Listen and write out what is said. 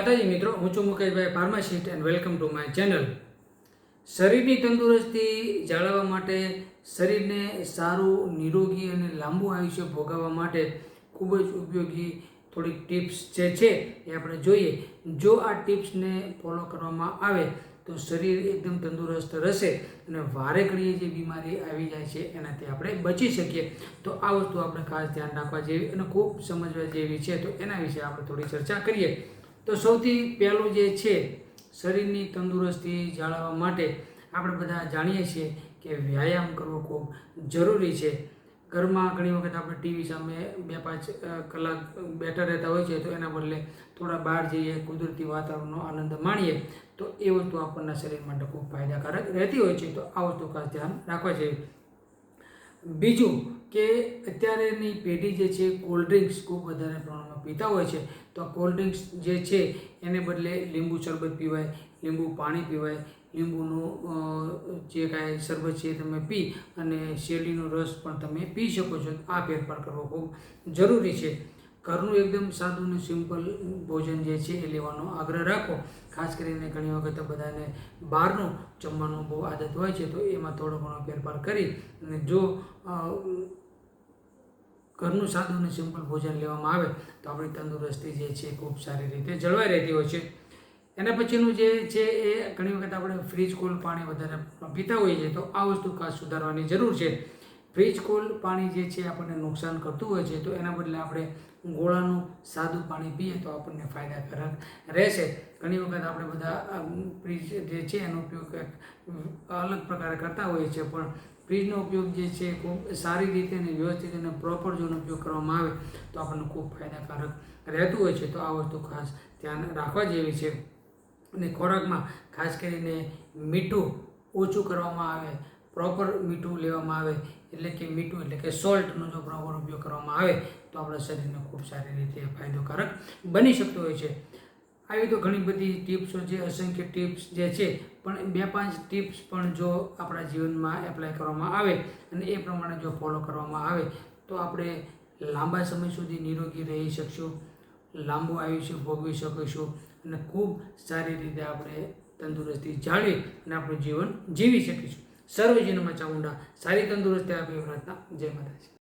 માતાજી મિત્રો, હું છું મુકેશભાઈ pharmacist and welcome to my channel શરીરની તંદુરસ્તી જાળવવા માટે, શરીરને સારું, નિરોગી અને લાંબુ આયુષ્ય ભોગવવા માટે ખૂબ જ ઉપયોગી થોડીક ટિપ્સ જે છે એ આપણે જોઈએ. જો આ ટિપ્સને ફોલો કરવામાં આવે, તો શરીર એકદમ તંદુરસ્ત રહેશે અને વારે ઘડીએ જે બીમારી આવી જાય છે, એનાથી આપણે બચી શકીએ. તો આ વસ્તુ આપણે ખાસ ધ્યાન રાખવા જેવી અને ખૂબ સમજવા જેવી છે. તો એના વિશે આપણે થોડી ચર્ચા કરીએ. તો સૌથી પહેલું જે છે, શરીરની તંદુરસ્તી જાળવવા માટે આપણે બધા જાણીએ છીએ કે વ્યાયામ કરવો ખૂબ જરૂરી છે. ઘરમાં ઘણી વખત આપણે ટીવી સામે બે પાંચ કલાક બેઠા રહેતા હોય છે, તો એના બદલે થોડા બહાર જઈએ, કુદરતી વાતાવરણનો આનંદ માણીએ, તો એ વસ્તુ આપણના શરીર માટે ખૂબ ફાયદાકારક રહેતી હોય છે. તો આ વસ્તુ ખાસ ધ્યાન રાખવા જેવી બીજું કે અત્યારેની પેઢી જે છે કોલ્ડ ડ્રિંક્સ ખૂબ વધારે પ્રમાણમાં પીતા હોય છે, તો કોલ્ડ ડ્રિંક્સ જે છે, એને બદલે લીંબુ શરબત પીવાય, લીંબુ પાણી પીવાય, લીંબુનું જે કાંઈ શરબત છે તમે પી અને શેરડીનો રસ પણ તમે પી શકો છો. આ ફેરફાર કરવો ખૂબ જરૂરી છે. ઘરનું એકદમ સાદું અને સિમ્પલ ભોજન જે છે એ લેવાનો આગ્રહ રાખો. ખાસ કરીને ઘણી વખત બધાને બહારનું જમવાનું બહુ આદત હોય છે, તો એમાં થોડો ઘણો ફેરફાર કરી અને જો ઘરનું સાદું અને સિમ્પલ ભોજન લેવામાં આવે, તો આપણી તંદુરસ્તી જે છે ખૂબ સારી રીતે જળવાઈ રહેતી હોય છે. એના પછીનું જે છે એ ઘણી વખત આપણે ફ્રીજ કોલ્ડ પાણી વધારે પીતા હોઈએ છીએ, તો આ વસ્તુ ખાસ સુધારવાની જરૂર છે. ફ્રીજ કોલ્ડ પાણી જે છે આપણને નુકસાન કરતું હોય છે, તો એના બદલે આપણે ગોળાનું સાદું પાણી પીએ તો આપણને ફાયદાકારક રહેશે. ઘણી વખત આપણે બધા ફ્રીજ જે છે એનો ઉપયોગ અલગ પ્રકારે કરતા હોઈએ છીએ, પણ ફ્રીજનો ઉપયોગ જે છે ખૂબ સારી રીતે અને વ્યવસ્થિત અને પ્રોપર જોનો ઉપયોગ કરવામાં આવે, તો આપણને ખૂબ ફાયદાકારક રહેતું હોય છે. તો આ વસ્તુ ખાસ ધ્યાન રાખવા જેવી છે. અને ખોરાકમાં ખાસ કરીને મીઠું ઓછું કરવામાં આવે પ્રોપર મીઠું લેવામાં આવે, એટલે કે મીઠું એટલે કે સોલ્ટનો જો પ્રોપર ઉપયોગ કરવામાં આવે, તો આપણા શરીરને ખૂબ સારી રીતે ફાયદોકારક બની શકતો હોય છે. આવી તો ઘણી બધી ટિપ્સો છે, અસંખ્ય ટિપ્સ જે છે, પણ બે પાંચ ટિપ્સ પણ જો આપણા જીવનમાં એપ્લાય કરવામાં આવે અને એ પ્રમાણે જો ફોલો કરવામાં આવે, તો આપણે લાંબા સમય સુધી નિરોગી રહી શકશું, લાંબુ આયુષ્ય ભોગવી શકીશું અને ખૂબ સારી રીતે આપણે તંદુરસ્તી જાળવી અને આપણું જીવન જીવી શકીશું. સર્વજીવનમાં ચામુંડા સારી તંદુરસ્તી આપી પ્રાર્થના જય માતાજી